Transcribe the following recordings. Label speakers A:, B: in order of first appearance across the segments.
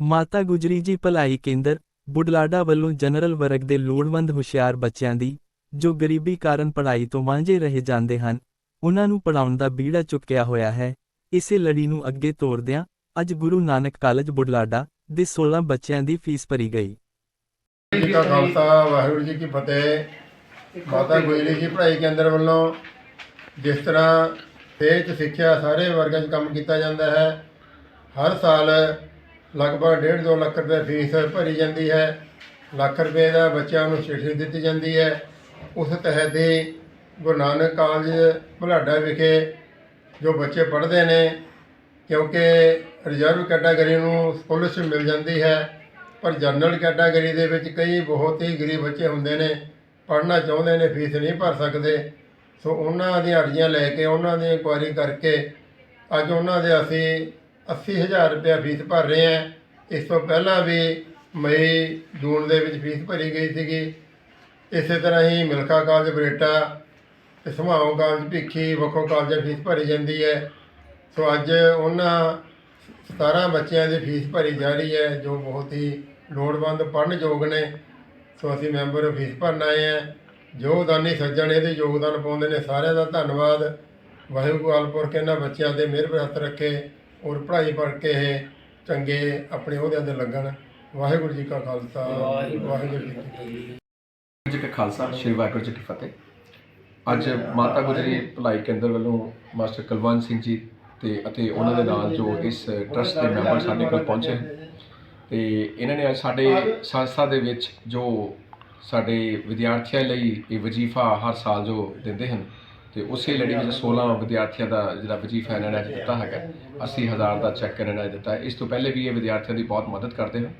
A: ਮਾਤਾ ਗੁਜਰੀ ਜੀ ਭਲਾਈ ਕੇਂਦਰ, ਬੁਢਲਾਡਾ ਵੱਲੋਂ ਜਨਰਲ ਵਰਗ ਦੇ ਲੋੜਵੰਦ ਹੁਸ਼ਿਆਰ ਬੱਚਿਆਂ ਦੀ, ਜੋ ਗਰੀਬੀ ਕਾਰਨ ਪੜ੍ਹਾਈ ਤੋਂ ਵਾਂਝੇ ਰਹਿ ਜਾਂਦੇ ਹਨ, ਉਹਨਾਂ ਨੂੰ ਪੜਾਉਣ ਦਾ ਬੀੜਾ ਚੁੱਕਿਆ ਹੋਇਆ ਹੈ। ਇਸੇ ਲੜੀ ਨੂੰ ਅੱਗੇ ਤੋਰਦਿਆਂ, ਅੱਜ ਗੁਰੂ ਨਾਨਕ ਕਾਲਜ ਬੁਢਲਾਡਾ ਦੇ 16 ਬੱਚਿਆਂ ਦੀ ਫੀਸ ਭਰੀ ਗਈ।
B: ਜੀ ਕਾ ਖਾਲਸਾ, ਵਾਹਿਗੁਰੂ ਜੀ ਕੀ ਫਤਿਹ। ਮਾਤਾ ਗੁਜਰੀ ਜੀ ਪੜ੍ਹਾਈ ਕੇਂਦਰ ਵੱਲੋਂ ਜਿਸ ਤਰ੍ਹਾਂ ਸਿਹਤ, ਸਿੱਖਿਆ ਸਾਰੇ ਵਰਗਾਂ 'ਚ ਕੰਮ ਕੀਤਾ ਜਾਂਦਾ ਹੈ, ਹਰ ਸਾਲ ਲਗਭਗ 1.5 2 ਲੱਖ ਰੁਪਏ ਫੀਸ ਭਰੀ ਜਾਂਦੀ ਹੈ। ਲੱਖ ਰੁਪਏ ਦਾ ਬੱਚਿਆਂ ਨੂੰ ਸ਼ਿਕਸ਼ਾ ਦਿੱਤੀ ਜਾਂਦੀ ਹੈ। ਉਸ ਤਹਿਤ ਹੀ ਗੁਰੂ ਨਾਨਕ ਕਾਲਜ ਭੁਲਾਡਾ ਵਿਖੇ ਜੋ ਬੱਚੇ ਪੜ੍ਹਦੇ ਨੇ, ਕਿਉਂਕਿ ਰਿਜ਼ਰਵ ਕੈਟਾਗਰੀ ਨੂੰ ਸਕੋਲਰਸ਼ਿਪ ਮਿਲ ਜਾਂਦੀ ਹੈ, ਪਰ ਜਨਰਲ ਕੈਟਾਗਰੀ ਦੇ ਵਿੱਚ ਕਈ ਬਹੁਤ ਹੀ ਗਰੀਬ ਬੱਚੇ ਹੁੰਦੇ ਨੇ, ਪੜ੍ਹਨਾ ਚਾਹੁੰਦੇ ਨੇ, ਫੀਸ ਨਹੀਂ ਭਰ ਸਕਦੇ। ਸੋ ਉਹਨਾਂ ਦੀਆਂ ਅਰਜ਼ੀਆਂ ਲੈ ਕੇ, ਉਹਨਾਂ ਦੀ ਇਨਕੁਆਇਰੀ ਕਰਕੇ ਅੱਜ ਉਹਨਾਂ ਦੇ ਅਸੀਂ 80000 ਰੁਪਏ ਫੀਸ ਭਰ ਰਹੇ ਹਾਂ ਇਸ ਤੋਂ ਪਹਿਲਾਂ ਵੀ ਮਈ, ਜੂਨ ਦੇ ਵਿੱਚ ਫੀਸ ਭਰੀ ਗਈ ਸੀਗੀ। ਇਸੇ ਤਰ੍ਹਾਂ ਹੀ ਮਿਲਖਾ ਕਾਲਜ ਬਰੇਟਾ ਤੇ ਸਮਾਓ ਕਾਲਜ ਭਿੱਖੀ ਵੱਖੋ ਕਾਲਜਾਂ ਫੀਸ ਭਰੀ ਜਾਂਦੀ ਹੈ। ਸੋ ਅੱਜ ਉਹਨਾਂ 17 ਬੱਚਿਆਂ ਦੀ ਫੀਸ ਭਰੀ ਜਾ ਰਹੀ ਹੈ, ਜੋ ਬਹੁਤ ਹੀ ਲੋੜਵੰਦ ਪੜ੍ਹਨ ਯੋਗ ਨੇ। ਸੋ ਅਸੀਂ ਮੈਂਬਰ ਫੀਸ ਭਰਨ ਆਏ ਹਾਂ। ਜੋ ਦਾਨੀ ਸੱਜਣ ਇਹਦੇ ਯੋਗਦਾਨ ਪਾਉਂਦੇ ਨੇ। ਸਾਰਿਆਂ ਦਾ ਧੰਨਵਾਦ। ਵਾਹਿਗੁਰੂ ਆਲਪੁਰ ਕੇ ਇਹਨਾਂ ਬੱਚਿਆਂ ਦੇ ਮਿਹਰ ਹੱਥ ਰੱਖੇ। ਔਰ ਪੜ੍ਹਾਈ ਪੜ੍ਹ ਕੇ ਇਹ ਚੰਗੇ ਆਪਣੇ ਅਹੁਦਿਆਂ ਤੇ ਲੱਗਣ। ਵਾਹਿਗੁਰੂ ਜੀ ਕਾ ਖਾਲਸਾ ਵਾਹਿਗੁਰੂ ਜੀ ਕੀ ਫਤਿਹ
C: ਜੀ ਕਾ ਖਾਲਸਾ ਸ਼੍ਰੀ ਵਾਹਿਗੁਰੂ ਜੀ ਕੀ ਫਤਿਹ। ਅੱਜ ਮਾਤਾ ਗੁਜਰੀ ਭਲਾਈ ਕੇਂਦਰ ਵੱਲੋਂ ਮਾਸਟਰ ਕੁਲਵੰਤ ਸਿੰਘ ਜੀ ਤੇ ਅਤੇ ਉਹਨਾਂ ਦੇ ਨਾਲ ਜੋ ਇਸ ਟਰਸਟ ਦੇ ਮੈਂਬਰ ਸਾਡੇ ਕੋਲ ਪਹੁੰਚੇ ਤੇ ਇਹਨਾਂ ਨੇ ਅੱਜ ਸਾਡੇ ਸੰਸਥਾ ਦੇ ਵਿੱਚ ਜੋ ਸਾਡੇ ਵਿਦਿਆਰਥੀਆਂ ਲਈ ਇਹ ਵਜ਼ੀਫਾ ਹਰ ਸਾਲ ਜੋ ਦਿੰਦੇ ਹਨ ਤੇ ਉਸੇ ਲੜੀ ਵਿੱਚ 16 ਵਿਦਿਆਰਥੀਆਂ ਦਾ ਜਿਹੜਾ ਵਜ਼ੀਫਾ ਇਹਨਾਂ ਨੇ ਅੱਜ ਦਿੱਤਾ ਹੈਗਾ 80000 ਦਾ ਚੈੱਕ ਇਹਨਾਂ ਨੇ ਦਿੱਤਾ। ਇਸ ਤੋਂ ਪਹਿਲੇ ਵੀ ਇਹ ਵਿਦਿਆਰਥੀਆਂ ਦੀ ਬਹੁਤ ਮਦਦ ਕਰਦੇ ਹਨ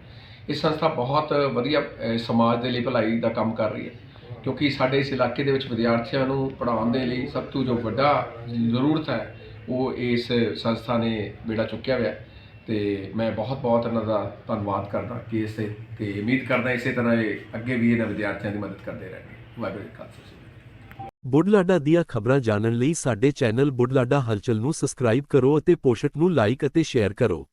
C: ਇਹ ਸੰਸਥਾ ਬਹੁਤ ਵਧੀਆ ਸਮਾਜ ਦੇ ਲਈ ਭਲਾਈ ਦਾ ਕੰਮ ਕਰ ਰਹੀ ਹੈ। ਕਿਉਂਕਿ ਸਾਡੇ ਇਸ ਇਲਾਕੇ ਦੇ ਵਿੱਚ ਵਿਦਿਆਰਥੀਆਂ ਨੂੰ ਪੜ੍ਹਾਉਣ ਦੇ ਲਈ ਸਭ ਤੋਂ ਜੋ ਵੱਡਾ ਜ਼ਰੂਰਤ ਹੈ, ਉਹ ਇਸ ਸੰਸਥਾ ਨੇ ਬੇੜਾ ਚੁੱਕਿਆ ਹੋਇਆ ਹੈ। ਤੇ ਮੈਂ ਬਹੁਤ ਬਹੁਤ ਇਹਨਾਂ ਦਾ ਧੰਨਵਾਦ ਕਰਦਾ ਕਿ ਇਸੇ ਤੇ ਉਮੀਦ ਕਰਦਾ ਇਸੇ ਤਰ੍ਹਾਂ ਇਹ ਅੱਗੇ ਵੀ ਇਹਨਾਂ ਵਿਦਿਆਰਥੀਆਂ ਦੀ ਮਦਦ ਕਰਦੇ ਰਹਿਣਗੇ। ਵਾਹਿਗੁਰੂ ਜੀ ਕਾ ਖਾਲਸਾ।
D: ਬੁੱਢਲਾਡਾ ਦੀਆਂ ਖਬਰਾਂ ਜਾਣਨ ਲਈ ਸਾਡੇ ਚੈਨਲ ਬੁਢਲਾਡਾ ਹਲਚਲ ਨੂੰ ਸਬਸਕ੍ਰਾਈਬ ਕਰੋ ਅਤੇ ਪੋਸਟ ਨੂੰ ਲਾਈਕ ਅਤੇ ਸ਼ੇਅਰ ਕਰੋ।